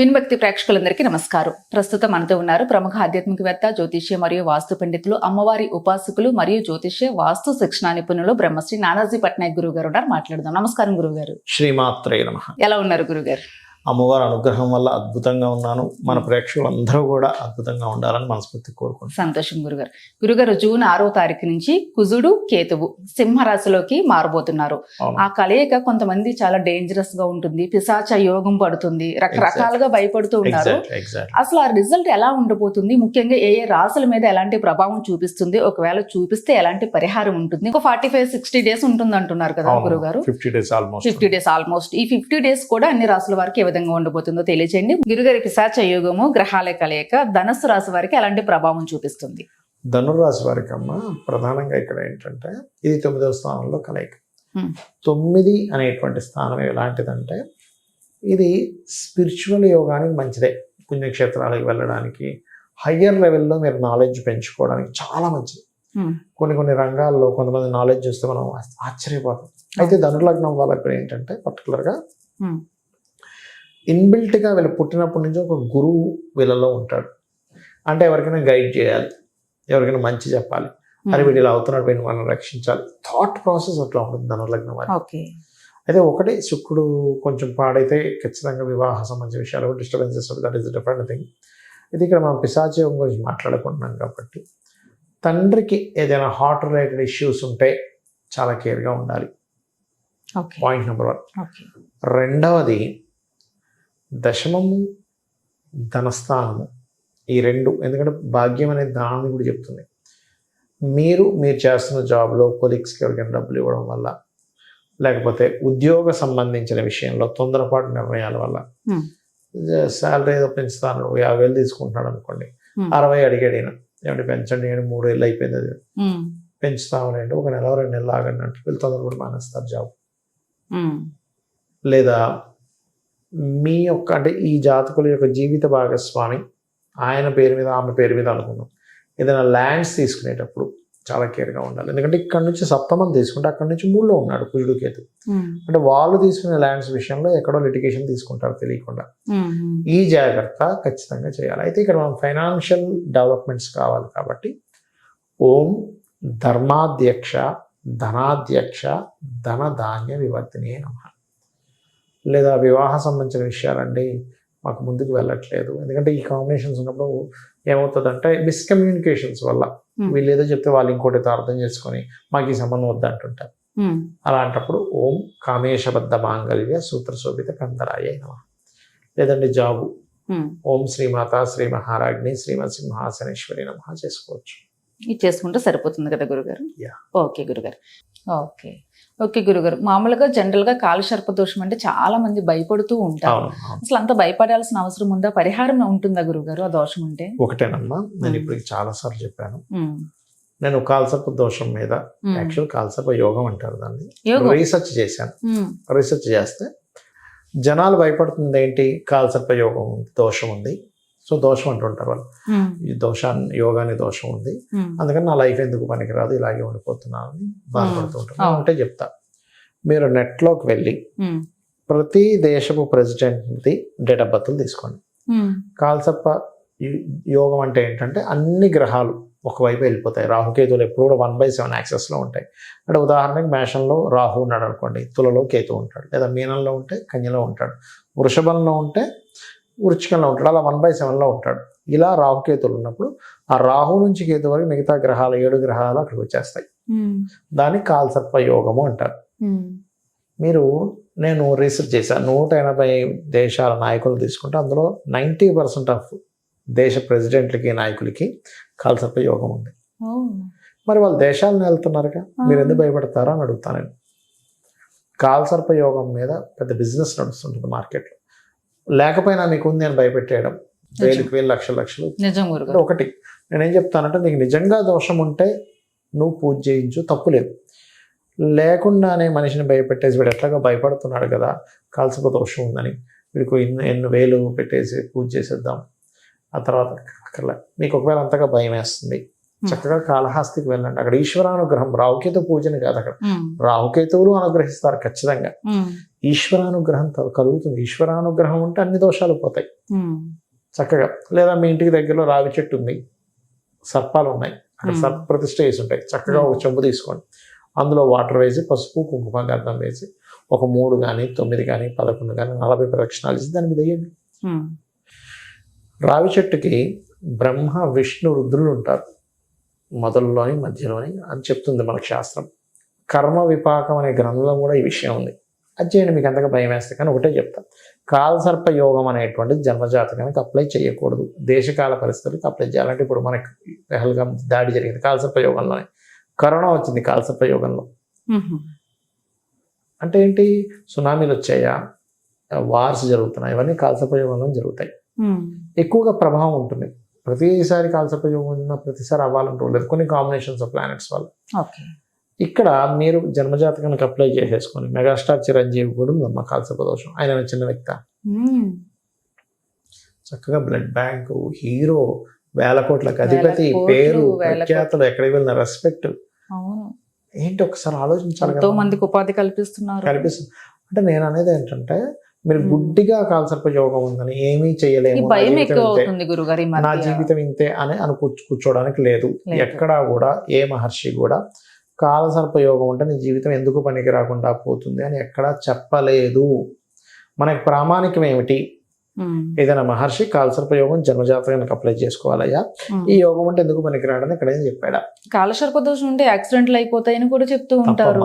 విన్భక్తి ప్రేక్షకులందరికీ నమస్కారం. ప్రస్తుతం మనతో ఉన్నారు ప్రముఖ ఆధ్యాత్మికవేత్త జ్యోతిష్య మరియు వాస్తు పండితులు అమ్మవారి ఉపాసకులు మరియు జ్యోతిష్య వాస్తు శిక్షణ నిపుణులు బ్రహ్మశ్రీ నానాజీ పట్నాయక్ గురువు గారు ఉన్నారు. మాట్లాడదాం. నమస్కారం గురువు గారు శ్రీమాత్రే నమ. ఎలా ఉన్నారు గురుగారు అమ్మవారి అనుగ్రహం వల్ల అద్భుతంగా ఉన్నాను. మన ప్రేక్షకులందరూ కూడా అద్భుతంగా ఉండాలని మనస్ఫూర్తి కోరుకుంటున్నాను. సంతోషం గురుగారు. గురుగారు జూన్ ఆరో తారీఖు నుంచి కుజుడు కేతువు సింహరాశిలోకి మారబోతున్నారు. ఆ కలయిక కొంతమంది చాలా డేంజరస్గా ఉంటుంది. పిశాచ యోగం పడుతుంది. రకరకాలుగా భయపడుతూ ఉన్నారు. ఎగ్జాక్ట్ అసలు ఆ రిజల్ట్ ఎలా ఉండబోతుంది? ముఖ్యంగా ఏ ఏ రాసుల మీద ఎలాంటి ప్రభావం చూపిస్తుంది? ఒకవేళ చూపిస్తే ఎలాంటి పరిహారం ఉంటుంది? ఒక ఫార్టీ ఫైవ్ సిక్స్టీ డేస్ ఉంటుంది అంటున్నారు కదా గురుగారు. Fifty days almost fifty days almost ఈ ఫిఫ్టీ డేస్ కూడా అన్ని రాసుల వారికి విధంగా ఉండబోతుందో తెలియచేయండి. గురుగారి పిశాచ యోగము గ్రహాల కలయిక ధనస్సు రాశి వారికి ఎలాంటి ప్రభావం చూపిస్తుంది? ధనురాశి వారికి అమ్మ ప్రధానంగా ఇక్కడ ఏంటంటే ఇది తొమ్మిదవ స్థానంలో కలయిక. తొమ్మిది అనేటువంటి స్థానం ఎలాంటిదంటే ఇది స్పిరిచువల్ యోగానికి మంచిదే. పుణ్యక్షేత్రాలకు వెళ్ళడానికి హయ్యర్ లెవెల్లో మీరు నాలెడ్జ్ పెంచుకోవడానికి చాలా మంచిది. కొన్ని కొన్ని రంగాల్లో కొంతమంది నాలెడ్జ్ చూస్తే మనం ఆశ్చర్యపోతాం. అయితే ధనులగ్నం వాళ్ళకి ఏంటంటే పర్టికులర్గా. ఇన్బిల్ట్గా వీళ్ళు పుట్టినప్పటి నుంచి ఒక గురువు వీళ్ళలో ఉంటాడు. అంటే ఎవరికైనా గైడ్ చేయాలి. ఎవరికైనా మంచి చెప్పాలి. అరే వీడు ఇలా అవుతున్నాడు వీడిని మనం రక్షించాలి. థాట్ ప్రాసెస్ అట్లా ఉంటుంది ధనులగ్నం వారికి ఓకే. అయితే ఒకటి శుక్రుడు కొంచెం పాడైతే ఖచ్చితంగా వివాహ సంబంధించిన విషయాలు disturbances that is different thing ఇది ఇక్కడ మనం పిశాచయోగం గురించి మాట్లాడుకుంటున్నాం కాబట్టి తండ్రికి ఏదైనా హార్ట్ రిలేటెడ్ ఇష్యూస్ ఉంటే చాలా కేర్గా ఉండాలి. పాయింట్ నెంబర్ వన్ రెండవది దశమము ధనస్థానము ఈ రెండు ఎందుకంటే భాగ్యం అనేది దానాన్ని కూడా చెప్తుంది. మీరు మీరు చేస్తున్న జాబ్లో కొలీగ్స్కి ఎవరికైనా డబ్బులు ఇవ్వడం వల్ల లేకపోతే ఉద్యోగ సంబంధించిన విషయంలో తొందరపాటు నిర్ణయాల వల్ల. శాలరీ ఏదో పెంచుతాను యాభై వేలు తీసుకుంటున్నాడు అనుకోండి. అరవై అడిగాడు ఈయన ఏమంటే పెంచండి ఏడు మూడు ఏళ్ళు అయిపోయింది అది. పెంచుతామనండి ఒక నెల రెండు నెలలు ఆగండి అంటే వీళ్ళు తొందరపడి మానేస్తారు జాబ్. లేదా మీ యొక్క అంటే ఈ జాతకుల యొక్క జీవిత భాగస్వామి ఆయన పేరు మీద ఆమె పేరు మీద అనుకున్నాం. ఏదైనా ల్యాండ్స్ తీసుకునేటప్పుడు చాలా కేర్గా ఉండాలి. ఎందుకంటే ఇక్కడ నుంచి సప్తమం తీసుకుంటే అక్కడ నుంచి మూడులో ఉన్నాడు కుజుడు కేతు. అంటే వాళ్ళు తీసుకునే ల్యాండ్స్ విషయంలో ఎక్కడో లిటిగేషన్ తీసుకుంటారు తెలియకుండా. ఈ జాగ్రత్త ఖచ్చితంగా చేయాలి. అయితే ఇక్కడ మనం ఫైనాన్షియల్ డెవలప్మెంట్స్ కావాలి కాబట్టి ఓం ధర్మాధ్యక్ష ధనాధ్యక్ష ధన ధాన్య వివర్తిని నమ. లేదా వివాహ సంబంధించిన విషయాలండి మాకు ముందుకు వెళ్ళట్లేదు. ఎందుకంటే ఈ కాంబినేషన్స్ ఉన్నప్పుడు ఏమవుతుందంటే మిస్కమ్యూనికేషన్స్ వల్ల Hmm. వీళ్ళు ఏదో చెప్తే వాళ్ళు ఇంకోటి అర్థం చేసుకొని మాకు ఈ సంబంధం వద్దంటుంటారు. ఉమ్, అలాంటప్పుడు ఓం కామేశబద్ధ మాంగళ్య సూత్ర శోభిత కందరాయ నమ. లేదండి జాబు. ఉమ్. ఓం శ్రీమాత శ్రీ మహారాజ్ని శ్రీమత్ సింహాసనేశ్వరి నమ చేసుకోవచ్చు. ఇది చేసుకుంటే సరిపోతుంది కదా గురుగారు. ఓకే గురుగారు. ఓకే. ఓకే గురుగారు. మామూలుగా జనరల్గా కాలసర్ప దోషం అంటే చాలా మంది భయపడుతూ ఉంటారు. అసలు అంత భయపడాల్సిన అవసరం ఉందా? పరిహారం ఉంటుందా గురుగారు ఆ దోషం ఉంటే ఒకటేనమ్మా నేను. ఇప్పుడు చాలా సార్లు చెప్పాను. నేను కాల్సర్ప దోషం మీద. యాక్చువల్ కాల్సర్ప యోగం అంటారు దాన్ని. రీసెర్చ్ చేశాను. రీసెర్చ్ చేస్తే జనాలు భయపడుతుంది ఏంటి కాల్సర్ప యోగం ఉంది దోషం ఉంది. సో దోషం అంటుంటారు వాళ్ళు. ఈ దోషాన్ని యోగాన్ని దోషం ఉంది. అందుకని నా లైఫ్ ఎందుకు పనికిరాదు ఇలాగే ఉండిపోతున్నాను అని బాధపడుతూ ఉంటాను. అంటే చెప్తా. మీరు నెట్లోకి వెళ్ళి ప్రతి దేశపు ప్రెసిడెంట్ది డేట్ ఆఫ్ బర్త్లు తీసుకోండి. కాల్సప్ప యోగం అంటే ఏంటంటే అన్ని గ్రహాలు ఒకవైపు వెళ్ళిపోతాయి. రాహుకేతువులు ఎప్పుడు కూడా వన్ బై సెవెన్ యాక్సెస్లో ఉంటాయి. అంటే ఉదాహరణకి మేషంలో రాహు ఉన్నాడు అనుకోండి తులలో కేతు ఉంటాడు. లేదా మీనంలో ఉంటే కన్యలో ఉంటాడు. వృషభంలో ఉంటే వృచ్చికంలో ఉంటాడు. అలా వన్ బై సెవెన్లో ఉంటాడు. ఇలా రాహుకేతువులు ఉన్నప్పుడు ఆ రాహు నుంచి కేతు వరకు మిగతా గ్రహాలు ఏడు గ్రహాలు అక్కడికి వచ్చేస్తాయి. దాన్ని కాల్సర్ప యోగము అంటారు. మీరు నేను రీసెర్చ్ చేశాను. నూట ఎనభై దేశాల నాయకులు తీసుకుంటే అందులో నైంటీ పర్సెంట్ ఆఫ్ దేశ ప్రెసిడెంట్లకి నాయకులకి కాల్సర్ప యోగం ఉంది. మరి వాళ్ళు దేశాలను వెళ్తున్నారుగా? మీరు ఎందుకు భయపడతారా అని అడుగుతాను నేను. కాల్సర్ప యోగం మీద పెద్ద బిజినెస్ నడుస్తుంటుంది మార్కెట్లో. లేకపోయినా మీకు ఉంది అని భయపెట్టేయడం. వేలకు వేలు లక్షల లక్షలు. నిజం ఒకటి నేనేం చెప్తానంటే నీకు నిజంగా దోషం ఉంటే నువ్వు పూజ చేయించు తప్పు లేదు. లేకుండానే మనిషిని భయపెట్టేసి వీడు ఎట్లాగా భయపడుతున్నాడు కదా కాల్సప దోషం ఉందని. వీడికి ఎన్ని ఎన్ని వేలు పెట్టేసి పూజ చేసేద్దాం. ఆ తర్వాత అక్కర్లే. మీకు ఒకవేళ అంతగా భయం వేస్తుంది చక్కగా కాళహస్తికి వెళ్ళండి. అక్కడ ఈశ్వరానుగ్రహం రావుకేతు పూజని కాదు అక్కడ. రాహుకేతువులు అనుగ్రహిస్తారు ఖచ్చితంగా. ఈశ్వరానుగ్రహం కలుగుతుంది. ఈశ్వరానుగ్రహం ఉంటే అన్ని దోషాలు పోతాయి. చక్కగా. లేదా మీ ఇంటికి దగ్గరలో రావి చెట్టు ఉంది. సర్పాలు ఉన్నాయి. అక్కడ. సర్ప ప్రతిష్ట వేసి ఉంటాయి. చక్కగా ఒక చెంబు తీసుకోండి. అందులో వాటర్ వేసి పసుపు కుంకుమ గంధం వేసి ఒక మూడు కానీ తొమ్మిది కానీ పదకొండు కానీ నలభై ప్రదక్షిణాలు వేసి దాని మీద వేయండి. రావి చెట్టుకి బ్రహ్మ విష్ణు రుద్రులు ఉంటారు. మొదలులోని మధ్యలోని అని చెప్తుంది మనకు శాస్త్రం. కర్మ విపాకం అనే గ్రంథంలో కూడా ఈ విషయం ఉంది. అది చేయండి మీకు అంతగా భయం వేస్తే కానీ ఒకటే చెప్తాను కాలసర్ప యోగం అనేటువంటిది జన్మజాతకానికి అప్లై చేయకూడదు. దేశకాల పరిస్థితులకు అప్లై చేయాలంటే ఇప్పుడు మనకి పెహల్గాం దాడి జరిగింది కాలసర్ప యోగంలోనే. కరోనా వచ్చింది కాలసర్ప యోగంలో. అంటే ఏంటి? సునామీలు వచ్చాయా? వార్స్ జరుగుతున్నాయి. ఇవన్నీ కాలసర్ప యోగంలో జరుగుతాయి. ఎక్కువగా ప్రభావం ఉంటుంది. ప్రతిసారి కాలసర్ప యోగం ఉన్న ప్రతిసారి అవ్వాలంటూ లేదు కొన్ని కాంబినేషన్స్ ఆఫ్ ప్లానెట్స్ వల్ల. ఇక్కడ మీరు జన్మజాతకానికి అప్లై చేసేసుకొని మెగాస్టార్ చిరంజీవి కూడా ఉందమ్మా కాలసర్ప దోషం. ఆయన చిన్న వ్యక్త? చక్కగా బ్లడ్ బ్యాంక్ హీరో వేల కోట్లకు అధిపతి పేరు ప్రఖ్యాతులు ఎక్కడికి వెళ్ళిన రెస్పెక్ట్ ఏంటి ఒకసారి ఆలోచించాలి ఎంతో మందికి ఉపాధి కల్పిస్తున్నారు. కనిపిస్తుంది అంటే నేను అనేది ఏంటంటే మీరు. గుడ్డిగా కాలసర్ప యోగం ఉందని ఏమీ చేయలేము. నా జీవితం ఇంతే. అని అని కూర్చు- కూర్చోవడానికి లేదు. ఎక్కడా కూడా ఏ మహర్షి కూడా కాలసర్ప యోగం ఉంటే నీ జీవితం ఎందుకు పనికి రాకుండా పోతుంది అని ఎక్కడా చెప్పలేదు. మనకి ప్రామాణికం ఏమిటి? ఏదైనా మహర్షి కాలసర్ప యోగం జన్మజాతకానికి అప్లై చేసుకోవాలయ్యా. ఈ యోగం అంటే ఎందుకు పనికిరాడని ఇక్కడ ఏం చెప్పాడా? కాలసర్ప దోషం ఉంటే యాక్సిడెంట్లు అయిపోతాయని కూడా చెప్తూ ఉంటారు.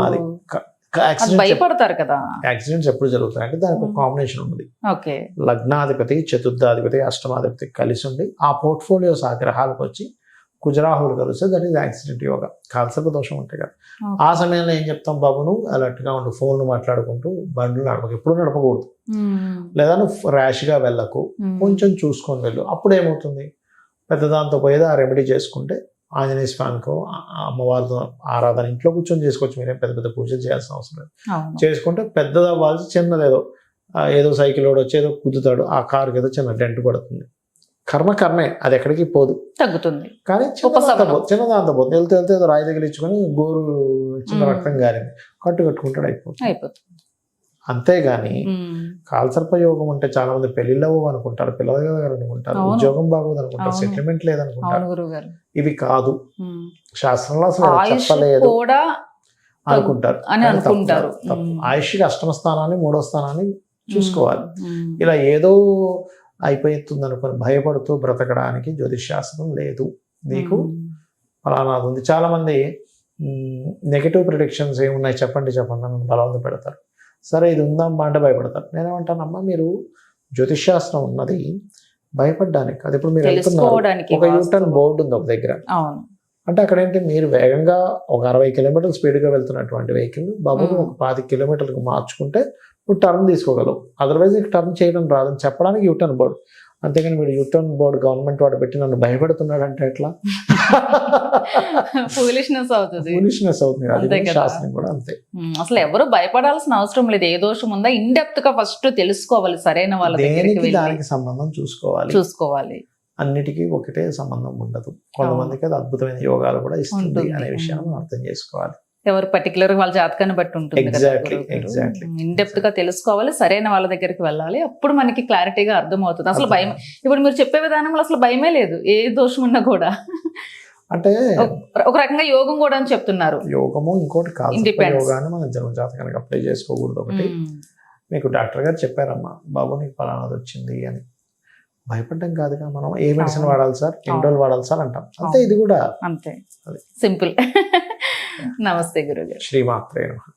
భయపడతారు కదా. యాక్సిడెంట్స్ ఎప్పుడు జరుగుతాయి అంటే దానికి ఒక. కాంబినేషన్ ఉంది ఓకే. లగ్నాధిపతి చతుర్థాధిపతి అష్టమాధిపతి కలిసి ఉండి ఆ పోర్ట్ఫోలియోస్ ఆ గ్రహాలకు వచ్చి కుజరాహులు కలిస్తే దట్ ఈస్ యాక్సిడెంట్ యోగా కాల్సర్ప దోషం ఉంటాయి కదా. ఆ సమయంలో ఏం చెప్తాం బాబు? నువ్వు అలర్ట్గా ఉండు ఫోన్లు మాట్లాడుకుంటూ బండ్లు నడపకు. ఎప్పుడు నడపకూడదు. లేదా నువ్వు ర్యాష్గా వెళ్ళకు. కొంచెం చూసుకొని వెళ్ళు. అప్పుడు ఏమవుతుంది? పెద్ద దాంతో పోయేది ఆ రెమెడీ చేసుకుంటే ఆంజనేయ స్వామికో అమ్మవారితో ఆరాధన ఇంట్లో కూర్చొని చేసుకోవచ్చు. మీరేం పెద్ద పెద్ద పూజలు చేయాల్సిన అవసరం లేదు. చేసుకుంటే పెద్దది అవ్వాల్సి చిన్నది ఏదో సైకిల్ వాడు వచ్చి ఏదో కుదుతాడు ఆ కారుకి ఏదో చిన్న డెంట్ పడుతుంది. కర్మ కర్మే అది ఎక్కడికి పోదు. తగ్గుతుంది. కానీ. చిన్నదాంతో పోతుంది వెళ్తే వెళ్తే ఏదో రాయి తగిలించుకొని గోరు చిన్న. రక్తం గారింది. కట్టు కట్టుకుంటాడు అయిపోతుంది. అయిపోతుంది. అంతేగాని ఉమ్, కాల్సర్ప యోగం అంటే చాలా మంది పెళ్ళిళ్ళు అవ్వవు అనుకుంటారు పిల్లలు అనుకుంటారు. ఉద్యోగం బాగోదు అనుకుంటారు. సెటిల్మెంట్ లేదనుకుంటారు. ఇవి కాదు. శాస్త్రంలో అసలు చెప్పలేదు అనుకుంటారు. అని అనుకుంటారు. ఆయుష్కి అష్టమ స్థానాన్ని మూడో స్థానాన్ని చూసుకోవాలి. ఇలా ఏదో అయిపోతుంది అనుకుని భయపడుతూ బ్రతకడానికి జ్యోతిష్ శాస్త్రం లేదు. నీకు ఫలానాది ఉంది. చాలా మంది నెగిటివ్ ప్రిడిక్షన్స్ ఏమున్నాయి చెప్పండి చెప్పండి బలవంత పెడతారు. సరే ఇది ఉందమ్మా అంటే భయపడతారు. నేనేమంటానమ్మా మీరు జ్యోతిష్ శాస్త్రం ఉన్నది భయపడడానికి. అది ఇప్పుడు మీరు వెళ్తున్నారు. ఒక యూటర్న్. బోర్డు ఉంది ఒక దగ్గర. అంటే అక్కడ ఏంటి మీరు వేగంగా ఒక అరవై కిలోమీటర్ల స్పీడ్గా వెళ్తున్నటువంటి వెహికల్ బాబు. ఒక పాతి కిలోమీటర్లకు మార్చుకుంటే నువ్వు టర్న్ తీసుకోగలవు. అదర్వైజ్ నీకు టర్న్ చేయడం రాదని చెప్పడానికి యూటర్న్ బోర్డు. అంతేగాని మీరు యూటర్న్ బోర్డు గవర్నమెంట్ వాడు పెట్టి నన్ను భయపెడుతున్నాడు అంటే ఎట్లా? ఫూలిష్నెస్ అవుతుంది. ఫూలిష్నెస్ అవుతుంది. అది. శాస్త్రం కూడా అంతే. అసలు ఎవరు భయపడాల్సిన అవసరం లేదు. ఏ దోషం ఉందా? ఇన్ డెప్త్గా ఫస్ట్ తెలుసుకోవాలి సరైన వాళ్ళ దగ్గరికి దేనికి సంబంధం చూసుకోవాలి. చూసుకోవాలి. అన్నిటికీ ఒకటే సంబంధం ఉండదు. కొంతమందికి అది అద్భుతమైన యోగాలు కూడా ఇస్తుంది. అనే విషయాన్ని అర్థం చేసుకోవాలి. ఎవరు పర్టికులర్ వాళ్ళ జాతకాన్ని బట్టి ఉంటుంది Exactly, exactly. ఇన్ డెప్త్గా తెలుసుకోవాలి సరైన వాళ్ళ దగ్గరికి వెళ్ళాలి. అప్పుడు మనకి క్లారిటీగా అర్థం అవుతుంది అసలు భయం ఇప్పుడు మీరు చెప్పే విధానంలో అసలు భయమే లేదు. ఏ దోషం ఉన్నా కూడా. అంటే ఒక రకంగా యోగం కూడా అని చెప్తున్నారు. యోగము ఇంకోటి కాదు. యోగాన్ని మనం జన్మ జాతకానికి అప్లై చేసుకోకూడదు ఒకటి. మీకు డాక్టర్ గారు చెప్పారమ్మా బాబు నీకు ఫలానాది వచ్చింది అని. భయపడడం కాదుగా మనం. ఏ మెడిసిన్. వాడాలి సార్? ఎన్ని. రోజులు వాడాలి సార్ అంటాం. అంతే. ఇది కూడా. అంతే. సింపుల్ నమస్తే గురుగారు. శ్రీమాత్రే నమ.